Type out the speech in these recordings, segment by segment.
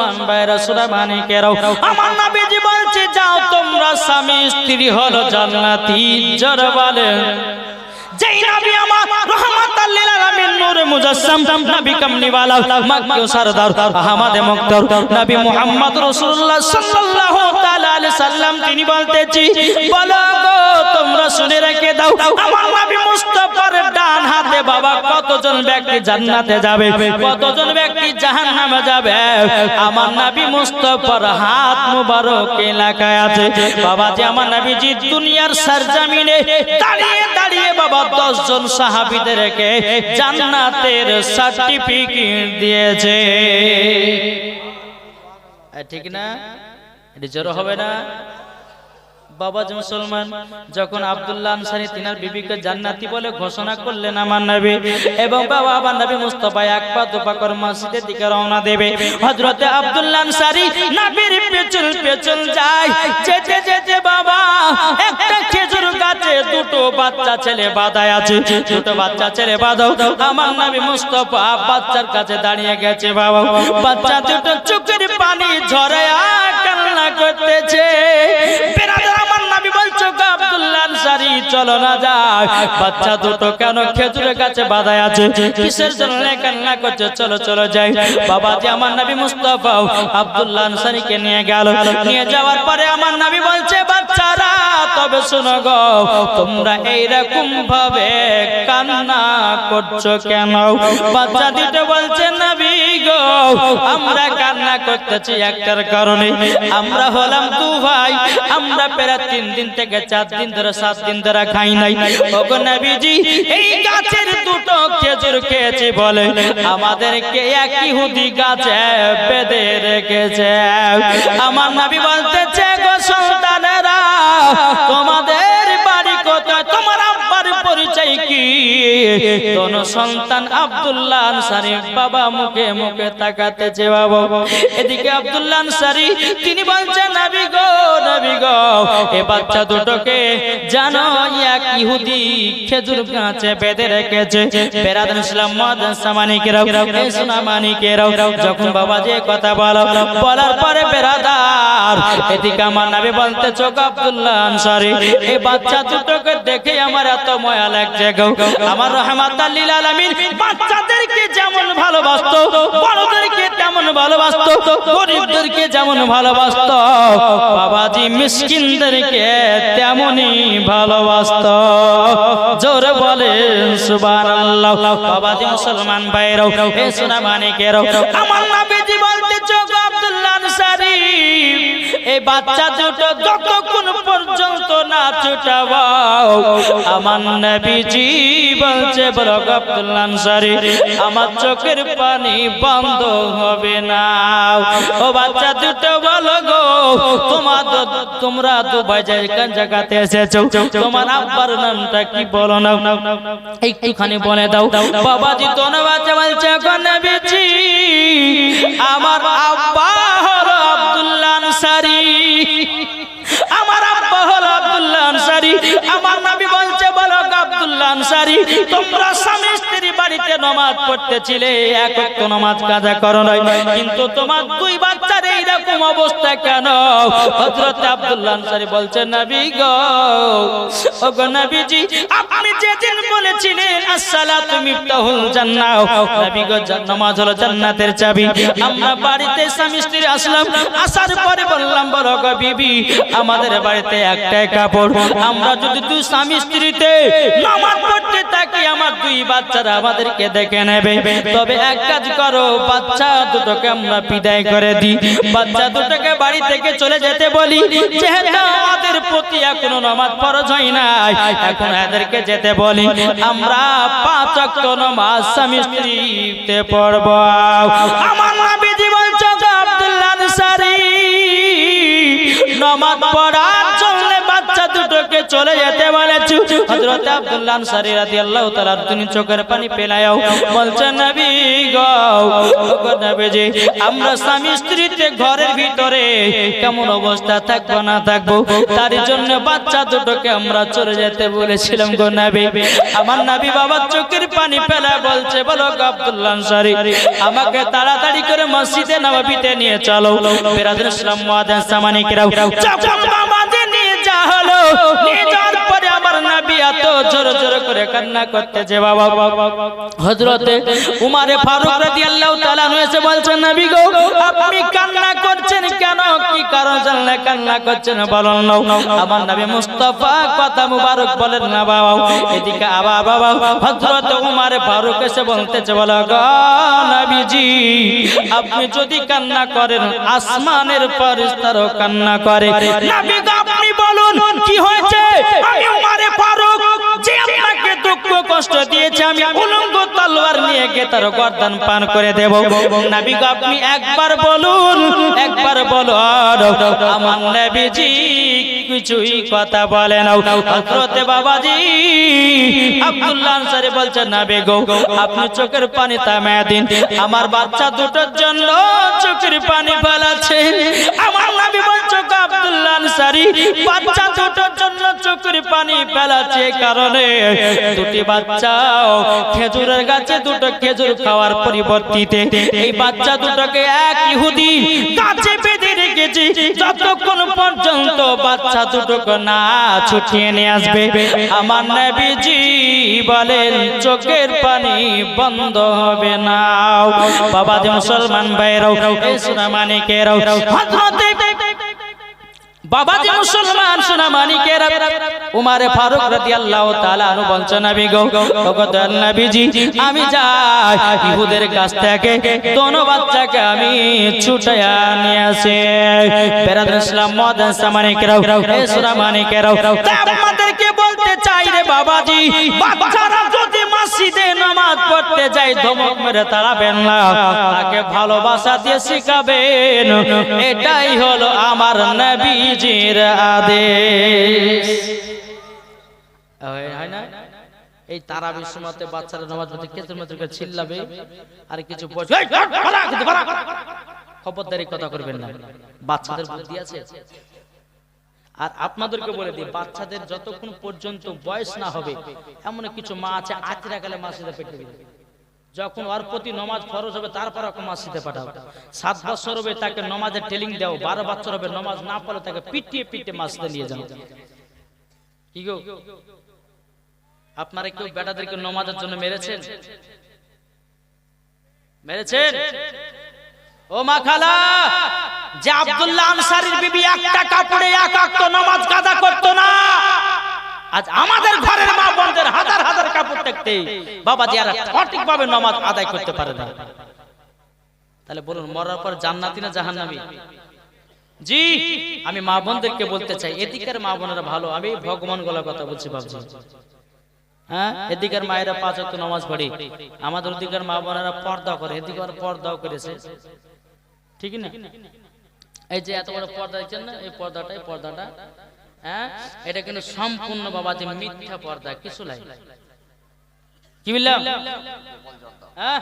মুসলমান ভাইরা সুরা মানিকেরাও আমার নবীজি বলছে, যাও তোমরা স্বামী স্ত্রী হলো জান্নাতি জোরে বলে। যেই নবী আমার রহমাতাল লিল আলামিন নূর মুজাসসাম নবী কামনি ওয়ালা মক্কি সরদার আহমদ মুক্তার নবী মুহাম্মদ রাসূলুল্লাহ সাল্লাল্লাহু সাল্লাম তিনি বলতেছি, বলো গো, তোমরা শুনে রেখে দাও, আমার নবী মুস্তাফার ডান হাতে বাবা কতজন ব্যক্তি জান্নাতে যাবে, কতজন ব্যক্তি জাহান্নামে যাবে? আমার নবী মুস্তাফার হাত মুবারক এলাকায় আছে। বাবা যে আমার নবীজি দুনিয়ার সরজমিনে দাঁড়িয়ে দাঁড়িয়ে বাবা দশ জন সাহাবিদেরকে জান্নাতের সার্টিফিকেট দিয়েছে। ঠিক না? এটি জড়ো হবে না। বাবা মুসলমান, যখন আব্দুল্লাহ আনসারী তিনার বিবিকে জান্নাতি বলে ঘোষণা করলেন আমার নবী, এবং বাবা আমার নবী মুস্তাফা এক পা দুপা করে মসজিদের দিকে রওনা দেবে। হযরতে আব্দুল্লাহ আনসারী নবীর পেছন পেছন যায়, যেতে যেতে বাবা, একটা খেজুর গাছে দুটো বাচ্চা ছেলে বাঁধায় আছে। দুটো বাচ্চা ছেলে বাঁধাও, আমার নবী মুস্তাফা বাচ্চার কাছে দাঁড়িয়ে গেছে বাবা। বাচ্চা দুটো চোখের পানি ঝরে আর কান্না করতেছে। বেরাদার আনসারী চলো না যাই বাচ্চা দুটো কেন খেজুরের কাছে বাঁধায় আছে? কিসের জন্য কান্না করছে? চলো চলো যাই। বাবা যে আমার নবী মুস্তাফা আব্দুল্লাহ আনসারীকে নিয়ে গেল। নিয়ে যাওয়ার পরে আমার নবী বলছে, বাচ্চারা, তবে শোনো গো, তোমরা এইরকম ভাবে কান্না করছ কেন? বাচ্চা দুটো বলছে, নবী গো, আমরা কান্না করতেছি একটার কারণে। আমরা হলাম দু ভাই, আমরা প্রায় তিন দিন থেকে চার দিন ধরে সাত দিন ধরে খাই নাই। নবীজি, এই গাছের দুটো খেজুর খেয়েছি বলে আমাদেরকে এক ইহুদি গাছে বেঁধে রেখেছে। আমার নবী বলতেছে, গো সন্তানেরা তোমাদের বাড়ি কোথায়? তোমার আব্বার পরিচয় কি? কোন সন্তান আব্দুল্লাহ আনসারি বাবা মুখে মুখে তাকাতেছে বাবা। এদিকে আব্দুল্লাহ আনসারি, তিনি বলছেন, নবী গো গো। এ বাচ্চা দুটোকে জানো, এক ইহুদি খেজুর গাছে বেঁধে রেখেছে। বেরাদান ইসলাম মাদান সামানিকেরাও, এই সুনামানিকেরাও যখন বাবা যে কথা বলো, বলার পরে বেরাদার, এদিকে আমার নবী বলতে, চোখ আব্দুল্লাহ আনসারি এই বাচ্চা দুটোকে দেখে আমার এত ময়া লাগছে গো। আমার রহমাত লিল আলামিন বাচ্চাদেরকে যেমন ভালোবাসতো, বড়দেরকে তেমন ভালোবাসত, গরিবদেরকে যেমন ভালোবাসতো, বাবাজি মিসকিনদেরকে তেমনই ভালোবাসতো। জোরে বলেন, সুবহানাল্লাহ। বাবাজি মুসলমান ভাইরাও হে সোনা মানিকেরাও, আমার নবীজি বলতে চোখ আব্দুল্লাহ আনসারী, এই বাচ্চা দুটো যতক্ষণ পর্যন্ত না ছুটাবাও আমার নবীজি বলছে, বলো আব্দুল্লাহ আনসারী, আমার চোখের পানি বন্ধ হবে না। ও বাচ্চা, দুটো বলো গো, তোমার তোমরা দুবাই জায়গা জায়গাতে এসেছ, তোমার আব্বার নামটা কি বলো না? একটুখানি বলে দাও। বাবাজি তো না বাচ্চা বলছে, গো নবীজি, আমার আব্বা হলো আব্দুল্লাহ আনসারী। আমার আব্বা হলো আব্দুল্লাহ আনসারী। আমার নবী বলছে আব্দুল্লাহ আনসারী, তোমরা স্বামী স্ত্রী বাড়িতে নামাজ পড়তেছিলে, এক এক নামাজ কাজা করো নাই। কিন্তু তোমার দুই বাচ্চার এইরকম অবস্থা কেন? হযরত আব্দুল্লাহ আনসারী বলছে নবী গো নবীজি, আপনি যেদিন বলেছিলেন, আসসালাতু মিফতাহুল জান্নাহ নবী গো নামাজ হলো জান্নাতের চাবি। আমরা বাড়িতে স্বামী স্ত্রী আসলাম, আসার পরে বললাম বড় গো বিবি, আমাদের বাড়িতে একটাই কাপড়। আমরা যদি তুই স্বামী স্ত্রীতে নামাজ পড়তে থাকি আমার দুই বাচ্চারা আমাদেরকে দেখে নেবে? তবে এক কাজ করো, বাচ্চা দুটোকে আমরা বিদায় করে দিই। বাচ্চা দুটোকে বাড়ি থেকে চলে যেতে বলি। যেহেতু আমাদের প্রতি এখনও নামাজ ফরজ হয় নাই, এখন এদেরকে যেতে বলি। আমরা পাঁচ ওয়াক্ত নামাজ স্বামী স্ত্রীতে পড়ব। আমার নবীজি বলছো আব্দুল্লাহ আনসারী, নামাজ পড়ার জন্য বাচ্চা দুটোকে চলে যেতে বলেছি। হযরত আব্দুল্লাহ আনসারী রাদিয়াল্লাহু তাআলা তিনি চোখের পানি পেলায়ও। বলছেন, নবী গো ওগো নবীজি, আমরা স্বামী স্ত্রীতে ঘরের ভিতরে কেমন অবস্থা থাকব না থাকব? তার জন্য বাচ্চা দুটোকে আমরা চলে যেতে বলেছিলাম গো নবী। আমার নবী বাবা চোখের পানি ফেলা বলছে, বলো গো আব্দুল্লাহ আনসারী, আমাকে তাড়াতাড়ি করে মসজিদে নববীতে নিয়ে চলো। বেরাদুল ইসলাম মুয়াজ্জিন সামানিকরাও যখন বাবাকে নিয়ে যা হলো, নিয়ে আপনি বলুন না। বাবা। উমারে ফারুক বলতেছে আপনি যদি কান্না করেন, আসমানের ফেরেশতারাও কান্না করে। কষ্ট দিয়েছে, আমি উলঙ্গ তলোয়ার নিয়ে গিয়ে তার গর্দান পান করে দেব। নবী গো, আপনি একবার বলুন একবার বলুন, আমার নবীজি কিছুই কথা বলে না। হযরতে বাবাজি আব্দুল্লাহ আনসারী বলছেন, নবী গো, আপনি চোখের পানি থামিয়ে দিন। আমার বাচ্চা দুটোর জন্য চোখের পানি ফেলাচ্ছে। আমার নবী বলছো, গো আব্দুল্লাহ আনসারী, বাচ্চা দুটোর জন্য চোখের পানি ফেলাচ্ছে এই কারণে দুটি বাচ্চা খেজুরের গাছে দুটো খেজুর খাওয়ার পরিবর্তিতে এই বাচ্চা দুটোকে এক ইহুদি গাছে বেঁধে রেখেছি। যতক্ষণ পর্যন্ত বাচ্চা দুটোকে না ছুটিয়ে নিয়ে আসবে, আমার নবীজি বলেন, চোখের পানি বন্ধ হবে না। বাবা মুসলমান ভাইরাও এই সোনামানিকেরাও, হযরতে বাবা যে মুসলমান সোনা মানিকের উমারে ফারুক রাদিয়াল্লাহু তাআলা আনহু বলছেন নবী গো ওগো নবীজি আমি যাই ইহুদের কাছ থেকে দোনো বাচ্চাকে আমি ছুটায়া নিয়ে আসি ইসলাম মদন সোনা আমাদেরকে বলতে চাই রে বাবাজি বাচ্চারা যদি মসজিদে নামাজ পড়তে যায় ধমক মেরে তাড়াবেন না তাকে ভালোবাসা দিয়ে শিখাবেন এটাই হলো আমার নবীজির আদেশ। এই সময়তে বাচ্চারা নামাজ কেতের চিল্লাবে, আর কিছু। খবরদারি কথা করবেন না। বাচ্চাদের বুদ্ধি আছে আর আপনাদেরকে বলে দিই, বাচ্চাদের যতক্ষণ পর্যন্ত বয়স না হবে, এমন কিছু মা আছে আতিরা গেলে মাসিদে পেটে দিবে। যখন ওর প্রতি নমাজ ফরজ হবে, তারপর ওকে মাসিদে পাঠাও। সাত বছর হবে তাকে নমাজের ট্রেনিং দাও বারো বছর হবে নমাজ না পড়লে তাকে পিটিয়ে পিটিয়ে মাসিদে নিয়ে যাও। কি গো? আপনারা কেউ বেটাদেরকে নমাজের জন্য মেরেছেন? মেরেছেন? ও মা খালা, যে আব্দুল্লাহ আনসারীর বিবি একটা কাপড়ে এক আক্ত নামাজ কাজা করতো না। আজ আমাদের ঘরের মা বোনদের হাজার হাজার কাপড় দেখতে বাবা যারা সঠিক ভাবে নামাজ আদায় করতে পারে না। তাহলে বলুন, মরার পর জান্নাতি না জাহান্নামী? জি, আমি মা বোনদেরকে বলতে চাই, এদিকের মা বোনেরা ভালো, আমি ভগবান গলার কথা বলছি ভাবছি হ্যাঁ এদিকের মায়েরা পাঁচ ওয়াক্ত নামাজ পড়ে, আমাদের ওদিকের মা বোনেরা পর্দা করে, এদিকে পর্দাও করেছে। ঠিক না? এই যে এত বড় পর্দা দেখছেন না, এই পর্দাটা এই পর্দাটা। হ্যাঁ? এটা কিন্তু সম্পূর্ণ বাবা যে মিথ্যা পর্দা কিছু লাই কি বললাম? হ্যাঁ?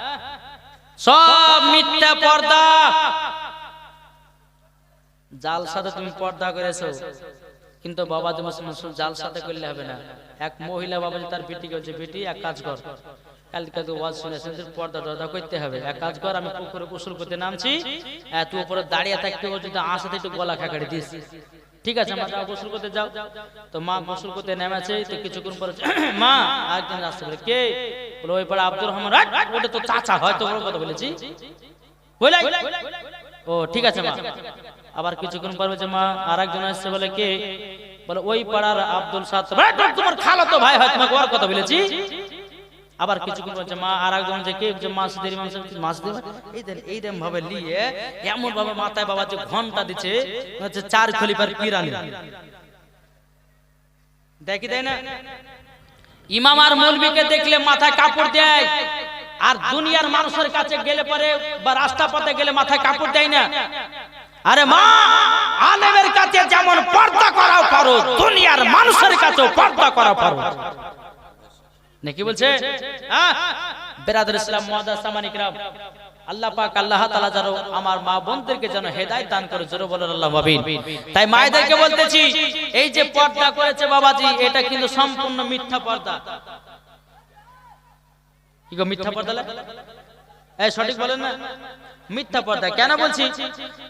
সব মিথ্যা পর্দা। জাল সাথে তুমি পর্দা করেছ। কিন্তু বাবা তুমি শুধু জাল সাথে করলে হবে না। এক মহিলা বাবা যে তার বেটি করছে বেটি এক কাজ কর। কালকে তো ওয়াজ শুনেছেন পর্দা টর্দা করতে হবে। এক কাজ কর আমি পুকুরে গোসল করতে নামছি। আহ, তুই উপরে দাঁড়িয়ে থাকতে যদি আসাতে একটু গলা খাকাড়ি দিস। ঠিক আছে মা যাও গোসল করতে যাও। তো মা গোসল করতে নেমেছে তো কিছুক্ষণ পরে মা একজন আসতে পারে কে? বলে ওই পাড়া আব্দুর রহমান। "আট, ওটা তো চাচা হয়তো ওর কথা বলেছি। ও ঠিক আছে মা। আবার কিছুক্ষণ পর বলছে মা আর একজন আসছে বলে কে? বলে ওই পাড়ার আব্দুল সাত্তার "আট, আট, তোমার খালা তো ভাই হয় তোমাকে ওর কথা বলেছি। আবার কিছুক্ষণ বলছে মা আর একজন যে কে মাছ দেরি মাংস মাছ দেবে এই দেন এই দেন ভাবে নিয়ে এমন ভাবে মাথায় বাবা যে ঘণ্টা দিচ্ছে, হচ্ছে চার খলিফার পিরানি। দেখি, দেয় না? ইমাম আর মৌলবীকে দেখলে মাথায় কাপড় দেয়। আর দুনিয়ার মানুষের কাছে গেলে পরে বা রাস্তা পথে গেলে মাথায় কাপড় দেয় না। আরে মা, আলেমের কাছে যেমন পর্দা করাও পারো দুনিয়ার মানুষের কাছেও পর্দা করা পারো নাকি বলছে? বেরাদুল ইসলাম মুআদ্দাস সামানিকরাম আল্লাহ পাক আল্লাহ তাআলা যেন আমার মা বোনদেরকে যেন হেদায়েত দান করে, জোরে বলেন আল্লাহ আমিন। তাই মায়েদেরকে বলতেছি, এই যে পর্দা করেছে বাবাজি, এটা কিন্তু সম্পূর্ণ মিথ্যা পর্দা। কি গো, মিথ্যা পর্দা লে? সঠিক বলেন না? মিথ্যা পর্দা। কেন বলছি?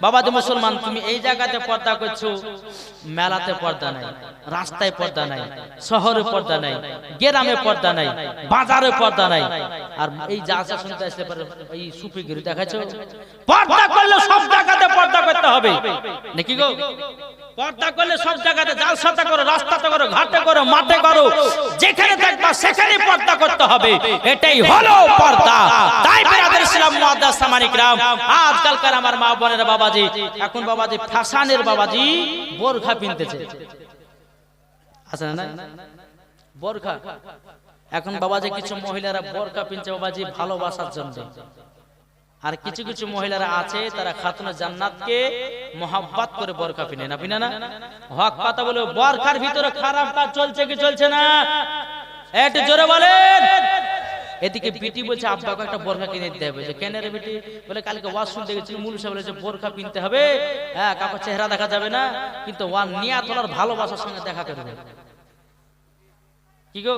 বাবা মুসলমান তুমি এই জায়গাতে পর্দা করছ মেলাতে পর্দা নাই রাস্তায় পর্দা নাই শহরে পর্দা নাই গ্রামে পর্দা নাই বাজারে পর্দা নাই। আর এই যা যা শুনতে আসতে পারে এই সুফিগিরি দেখাচ্ছ পর্দা করলে সব জায়গাতে পর্দা করতে হবে। নাকি গো? পর্দা করলে সব জায়গাতে জালসাতে করো, রাস্তাতে করো, ঘাটে করো, মাঠে করো, যেখানে সেখানে পর্দা করতে হবে। এটাই হলো পর্দা। তাই বেরাদের ইসলাম মুআদ্দাস সামানিকরাম আজকালকার আমার মা বোনের বাবাজি, এখন বাবাজি বাবাজি বোরখা পিনতেছে। আছে না বোরখা। এখন বাবাজি কিছু মহিলারা বোরখা পিনছে বাবাজি ভালোবাসার জন্য। আর কিছু কিছু মহিলারা আছে তারা খাতুনে জান্নাতকে মোহাব্বত করে বোরখা পিনে না পিনে না হক কথা বলে বোরখার ভিতরে খারাপ কাজ চলছে কি চলছে না? একটু জোরে বলেন। এদিকে বিটি বলছে আব্বাকে একটা বোরখা কিনে দিতে হবে। যে কেন রে বিটি? বলে কালকে ওয়াজ শুনতে গেছিল মুল সাহেব বলেছে বোরখা কিনতে হবে। হ্যাঁ কাপড় চেহারা দেখা যাবে না কিন্তু ওয়ান নিয়া তোলার ভালোবাসার সঙ্গে দেখা করবে। কি গো?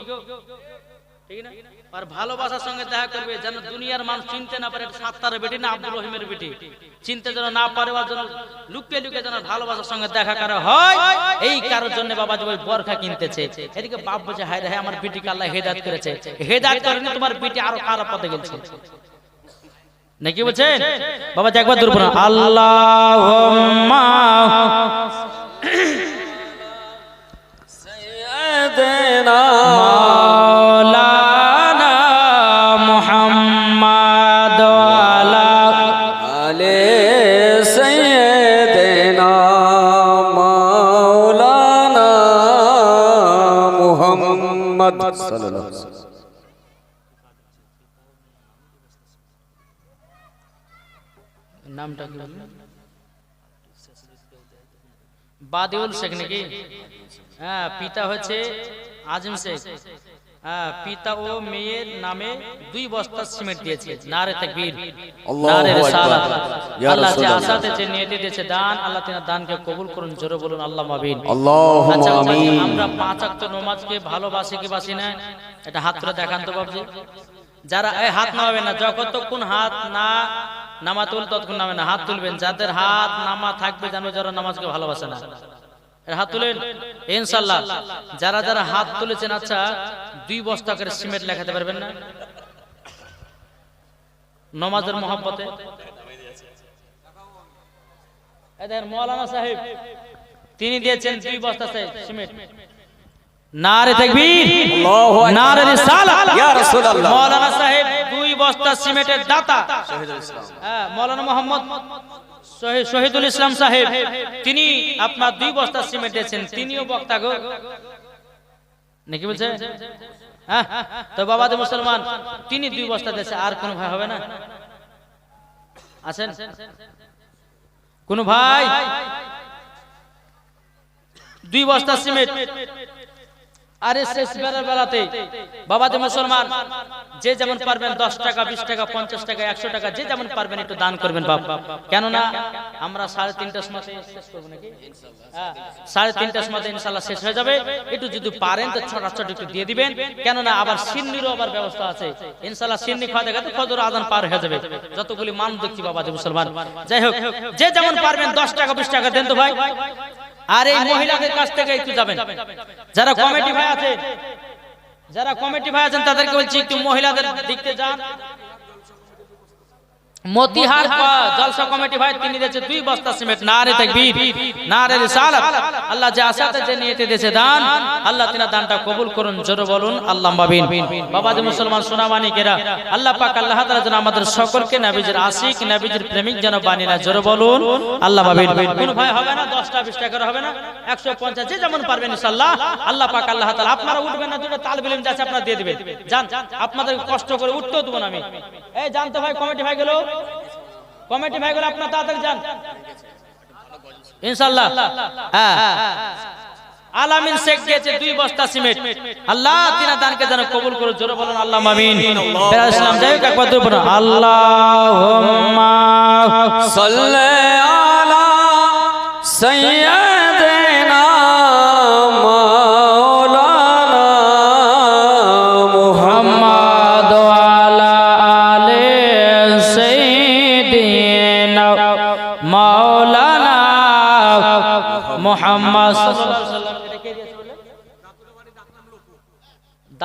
এই কারোর জন্য বাবা হায় রে আমার বিটিকে আল্লাহ হেদায়েত করেছে। হেদায়েত করেনি, তোমার বিটি আরও খারাপ পথে গেছে নাকি বাবা আল্লাহুম্মা বাদিউল শেখ নাকি? হ্যাঁ, হ্যাঁ পিতা হচ্ছে আজম শেখ। হ্যাঁ, হ্যাঁ, পিতা ও মেয়ের নামে দুই বস্তা সিমেন্ট দিয়েছে। নারে তাকবীর। নারে রিসালাত। আল্লাহ যে যে নিয়তে দিয়েছে দান আল্লাহ দানকে কবুল করুন জোরে বলুন আল্লাহ আল্লাহু আমিন। আচ্ছা, আচ্ছা, আচ্ছা, আমরা পাঁচ ওয়াক্ত নামাজকে ভালোবাসি কি বাসি না? এটা হাত তুলে দেখান তো বাবজি যারা এই হাত নামাবে না যখন কোন হাত না নামা তুল ততক্ষণ নামে না হাত তুলবেন। যাদের হাত নামা থাকবে জানবে যারা নামাজকে ভালোবাসে না। হাত তুলেন? ইনশাল্লাহ। যারা যারা হাত তুলেছেন আচ্ছা দুই বস্তা করে সিমেন্ট লেখাতে পারবেন না? নমাজের মহব্বতে? মৌলানা সাহেব তিনি দিয়েছেন দুই বস্তা সিমেন্ট। নারে আল্লাহু নারে সাহেব দুই বস্তা, সিমেন্টের দাতা। হ্যাঁ মোহাম্মদ শহীদুল ইসলাম সাহেব, তিনি আপনার দুই বস্তা সিমেন্ট দিয়েছেন, তিনিও বক্তা গো। নাকি বলছে? হ্যাঁ তো বাবা যে মুসলমান, তিনি দুই বস্তা দিয়েছে, আর কোন ভাই হবে না? আছেন? কোন ভাই? দুই বস্তা সিমেন্ট। আরে শেষ বেলার বেলাতে মুসলমান যে যেমন পারবেন দশ টাকা বিশ টাকা পঞ্চাশ টাকা একশো টাকা যে যেমন পারবেন একটু দান করবেন বাপ। কেননা আমরা সাড়ে হ্যাঁ, সাড়ে ইনশাল্লাহ শেষ হয়ে যাবে। একটু যদি পারেন একটু দিয়ে দিবেন। কেননা আবার আবার ব্যবস্থা আছে। খাওয়া দেখা তো ফজর আদান পার হয়ে যাবে। যতগুলি মান দেখছি বাবা যে মুসলমান। যাই হোক যে যেমন পারবেন দশ টাকা বিশ টাকা দেন তো ভাই। আর এই মহিলাদের কাছ থেকে একটু যাবেন। যারা কমিটি ভাই আছেন যারা কমিটি ভাই আছেন, তাদেরকে বলছি, একটু মহিলাদের দিকতে যান। মতিহার জলসা কমিটি ভাই তিনি দিয়েছে দুই বস্তা সিমেন্ট। নারে তাকবীর নারে রিসালাত। আল্লাহ যে আশাতে যে নিয়তে দিয়েছে দান। আল্লাহ তিনা দানটা কবুল করুন জোরে বলুন আল্লাহ মাবিন বাবা যে মুসলমান সোনামানিকেরা আল্লাহ পাক আল্লাহ তাআলা যেন আমাদের সকলকে নবীজির আশিক নবীজির প্রেমিক যেন বানিয়ে না জোরে বলুন আল্লাহ মাবিন কোন ভাই হবে না 10টা 20 টাকা করে হবে না 150 যে যেমন পারবেন ইনশাআল্লাহ। আল্লাহ পাক আল্লাহ তাআলা আপনারা উঠবেন না দুটো তাল বিলিম যাচ্ছে আপনারা দিয়ে দিবেন। জান আপনাদের কষ্ট করে উঠতেও দেবো না আমি। এই জানতে ভাই কমিটি ভাই গেল। কমিটি ভাইগুলো আপনার তাড়াতাড়ি যান। ইনশাল্লাহ হ্যাঁ। আলামিন শেখ দুই বস্তা সিমেন্ট। আল্লাহ তিনা দানকে যেন কবুল জোরে আল্লাহ মামিন ইসলাম যাই হোক একবার আল্লাহ আলা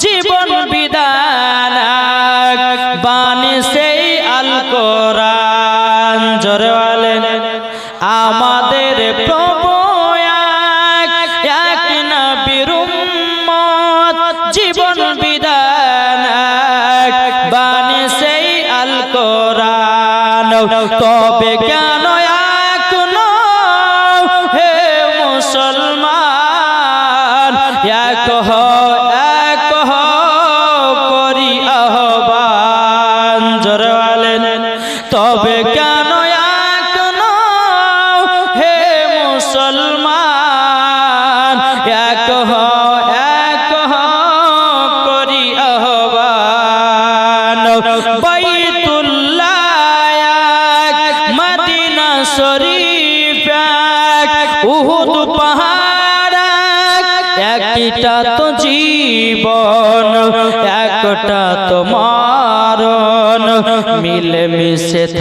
জীবন বিদানা বাণী সেই আল কোরআন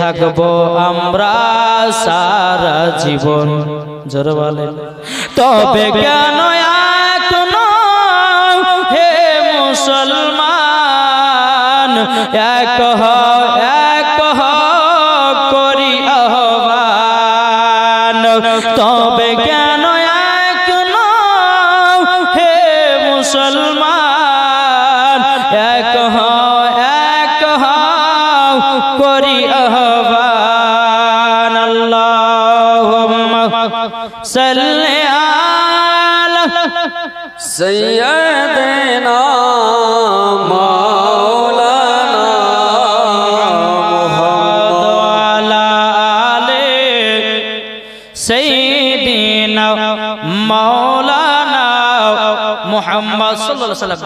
থাকব আমরা সারা জীবন। জোর বলেন। তবে কেন হে মুসলমান এক হ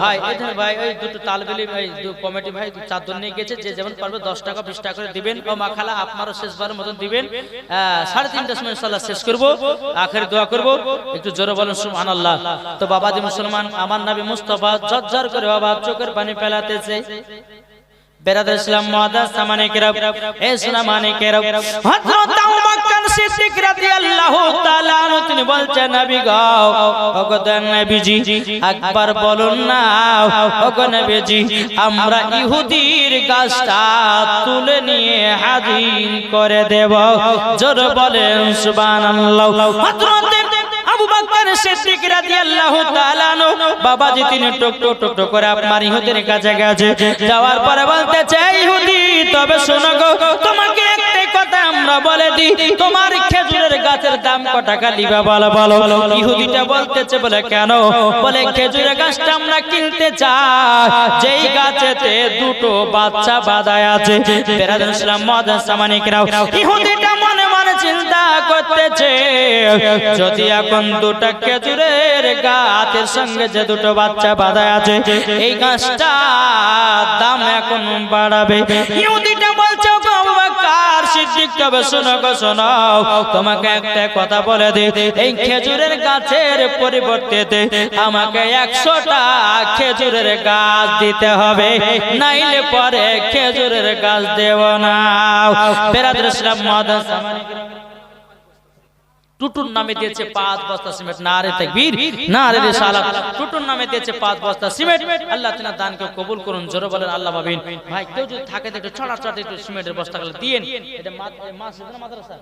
ভাই ভাই ওই দুটো তালবেলি ভাই কমিটি ভাই চাদর নিয়ে গেছে, যে যেমন পারবে 10 টাকা 20 টাকা করে দিবেন, ও মাখালা আপনারও শেষবারের মতন দিবেন। সাড়ে তিনটার সময় শেষ করব, আখের দোয়া করব, একটু জোরে বলেন মুসলমান, আমার নবী মুস্তাফা জজ্জার করে বাবা চোখের পানি ফেলাতেছে। বেরাদার ইসলাম সামানে কিরাম এ সিদ্দিক রাদিয়াল্লাহু তাআলা তিনি বলছেন, নবী গো, ওগো নবীজি, একবার বলুন না, ওগো নবীজি, আমরা ইহুদির গাছটা তুলে নিয়ে হাজির করে দেব। জোর বলেন, সুবহানাল্লাহ। বাবাজি, তিনি টক টক টক টক করে আপনার ইহুদির কাছে গেছে। যাওয়ার পরে বলতেছে, ইহুদি, তবে শোনো গো, তোমাকে আমরা বলে দিই তোমার খেজুরের গাছের দাম কত টাকা লিবা বলো বলো। ইহুদিটা বলতেছে, বলে, কেন? বলে, খেজুরের গাছটা আমরা কিনতে চাই। যেই গাছেতে দুটো বাচ্চা বাঁধায় আছে বেরাদুল ইসলাম মাদাস সামানিকরাও। ইহুদিটা মনে মনে চিন্তা করতেছে, যদি এখন দুটো খেজুরের গাছের সঙ্গে যে দুটো বাচ্চা বাঁধা আছে, এই গাছটা দাম এখন বাড়াবে। ইহুদিটা বলছে "ওগো সিদ্দিককে শোনাও গো, শোনো। তোমাকে একটা কথা বলে দে। এই খেজুরের গাছের পরিবর্তে আমাকে একশোটা খেজুরের গাছ দিতে হবে। নাইলে পরে খেজুরের গাছ দেব না। বেরাদুল ইসলাম মাদাস টুটুর নামে দিয়েছে পাঁচ বস্তা সিমেন্ট না রে তাকবীর না রে রিসালাত টুটুর নামে দিয়েছে পাঁচ বস্তা সিমেন্ট। আল্লাহ তিনা দানকে কবুল করুন জোরে বলেন আল্লাহ ভাবিন। ভাই কেউ যদি থাকে একটু ছড়া ছড়া একটু সিমেন্টের বস্তা গুলো দিয়েন। এটা মাসজিদ না মাদ্রাসা?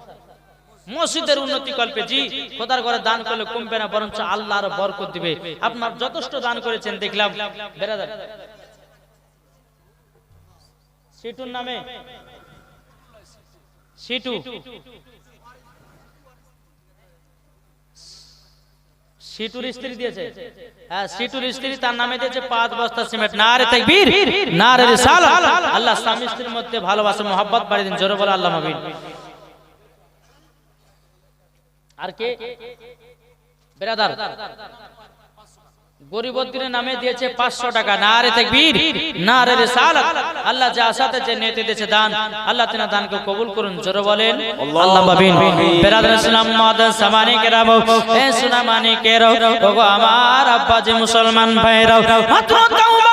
মসজিদের উন্নতি কল্পে জি খোদার ঘরে দান করলে কমবে না বরঞ্চ আল্লাহ আরও বরকত দিবে। আপনার যথেষ্ট দান করেছেন দেখলাম। বেরাদার। সিটুর নামে? সিটু। সিটুর স্ত্রী দিয়েছে। হ্যাঁ সিটুর স্ত্রী তার নামে দিয়েছে পাঁচ বস্তা সিমেন্ট। না রে তাকবীর। না রে রিসালাত। আল্লাহ স্বামী স্ত্রীর মধ্যে ভালোবাসা মোহাব্বত বাড়িয়ে দিন জোরে বলে আল্লাহ নবীন আর কে? বেরাদার। গরিবদ্দিনের নামে দিয়েছে পাঁচশো টাকা। না রে তাকবীর। না রে রিসালাত। আল্লাহ যা আশাতে যে নিয়তে দিয়েছে দান। আল্লাহ তিনা দানকে কবুল করুন জোরে বলেন। আল্লাহ বাবিন বেরাদার ইসলাম মাদান সামানি কেরাম। এ সোনা কেরাও ওগো আমার আব্বা যে মুসলমান ভাইরাও রাও তাওবা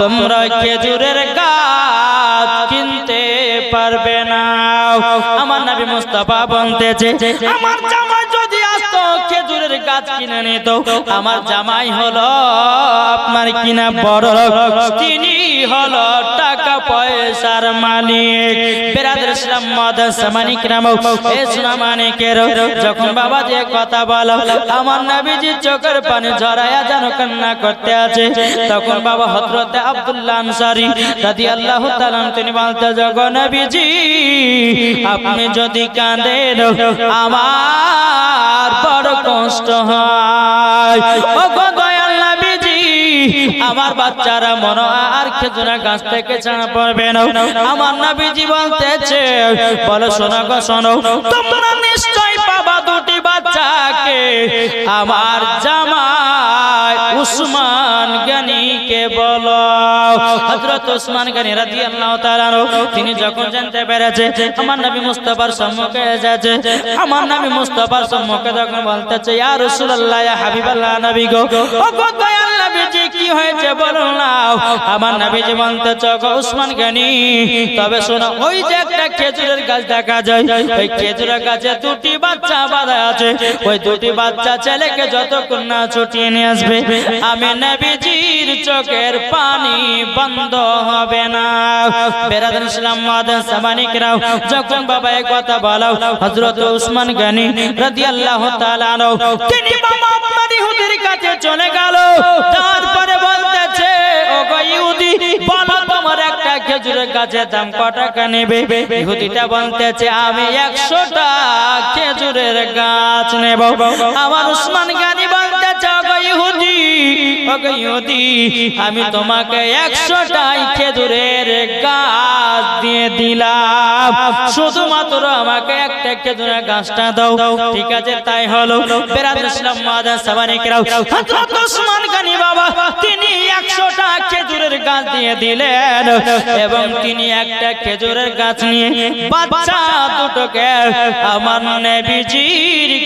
তোমরা খেজুরের গাছ কিনতে পারবে না আমার নবী মুস্তাফা বলতেছে, আমার জামাই যদি আসতো, খেজুরের গাছ কিনে নিত আমার জামাই হলো আপনার কিনা বড়। তিনি হলো টাকা, পয়সার মালিক। ইসলাম সামানিক নাম এ যখন বাবা যে কথা বলো, আমার নবীজি চোখের পানি যেন কান্না করতে আছে। তখন বাবা হযরতে আব্দুল্লাহ আনসারী রাদিয়াল্লাহু তাআলা তিনি বলতে, জগো নবীজি, আপনি যদি কাঁদেন, আমার বড় কষ্ট হয়। আমার বাচ্চারা মনে আর খেজুরা গাছ থেকে ছাড়া পড়বে না। আমার নবীজি বলতেছে, বলো শোনো গো, শোনো। তোমরা নিশ্চয় পাবা দুটি বাচ্চাকে। আমার জামাই উসমান গনিকে বলো। হযরত উসমান গনি রাদিয়াল্লাহু তাআলা তিনি যখন জানতে পেরেছে, আমার নবী মুস্তাফার সম্মুখে এসেছে, আমার নবী মুস্তাফার সম্মুখে যখন বলতেছে, ইয়া রাসূলুল্লাহ, ইয়া হাবিবাল্লাহ নবী গো ও গো দয়াল নবীজি কি হয়েছে বলুন না আমার নবীজি বলতেছে গো উসমান গনি, তবে শোনো, ওই যে একটা খেজুরের গাছ দেখা যায়, ওই খেজুরের গাছে দুটি বাচ্চা বাঁধা আছে, ওই দুটি বাচ্চা ছেলেকে যতক্ষণ না ছুটিয়ে নিয়ে আসবে, আমি নবীজির চোখের পানি বন্ধ হবে না। বেরাদান ইসলাম মাদান সামানিক রাও যখন বাবা কথা বলো, হযরত উসমান গনি রাদিয়াল্লাহু তাআলা তিনি বাবা কাছে চলে গেল। তারপরে বলতেছে ইহুদি, বলো তোমার একটা খেজুরের গাছের দাম ক টাকা নেবে? ইহুদিটা বলতেছে, আমি একশোটা খেজুরের গাছ নেব। আমার উসমান গানি বলতেছে ও গো ইহুদি ও গো ইহুদি আমি তোমাকে একশোটাই খেজুরের গাছ দিয়ে দিলাম। শুধুমাত্র আমাকে একটা খেজুরের গাছটা দাও। ঠিক আছে, তাই হলো। দিলেন এবং তিনি একটা খেজুরের গাছ নিয়ে বাচ্চা দুটোকে আমার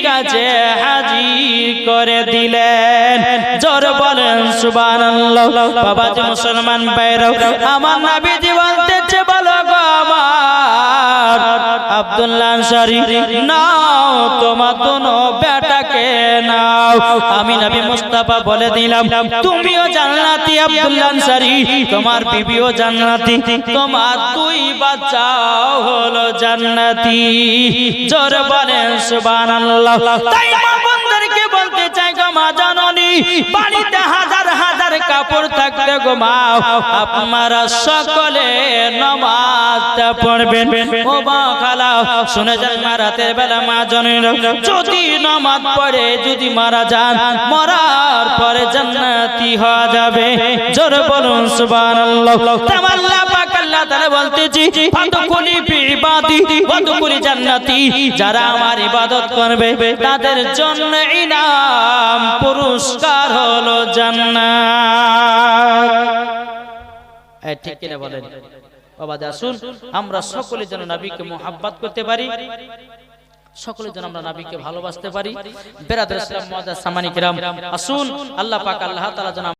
কাছে হাজির করে দিলেন। জোর বলেন, সুবহানাল্লাহ যে মুসলমান বাইরাও আমার নবীজি বলতেছে, বলো গো আমার আব্দুল্লাহ আনসারী, নাও তোমার দোনো বেটাকে নাও। আমি নবী মুস্তাফা বলে দিলাম, তুমিও জান্নাতি আব্দুল্লাহ আনসারী, তোমার বিবিও জান্নাতি, তোমার দুই বাচ্চাও হলো জান্নাতি। জোর বলেন, সুবহানাল্লাহ। তাই মা বলতে চাই গো মা জাননি, বাড়িতে হাজার হাজার কাপড় থাকতে গো মা। আপনারা সকলে নামাজটা পড়বেন। ও মা খালা, শুনে যান মা, রাতের বেলা মা জনের যদি নামাজ পড়ে, যদি মারা যান, মরার পরে জান্নাতি হওয়া যাবে। জোর বলুন সুবহানাল্লাহ। তামাল্লা আল্লাহ বলতেছি জান্নাতি। যারা আমার ইবাদত করবে, তাদের জন্য ইনাম পুরস্কার হলো জান্নাত। ঠিক বলেন? বাবা আসুন আমরা সকলে যেন নবীকে মোহাব্বত করতে পারি সকলের জন্য আমরা নাবিকে ভালোবাসতে পারি। বেরাদ মহাদাস সামানিকরাম আসুন, আল্লাহ পাক আল্লাহ যেন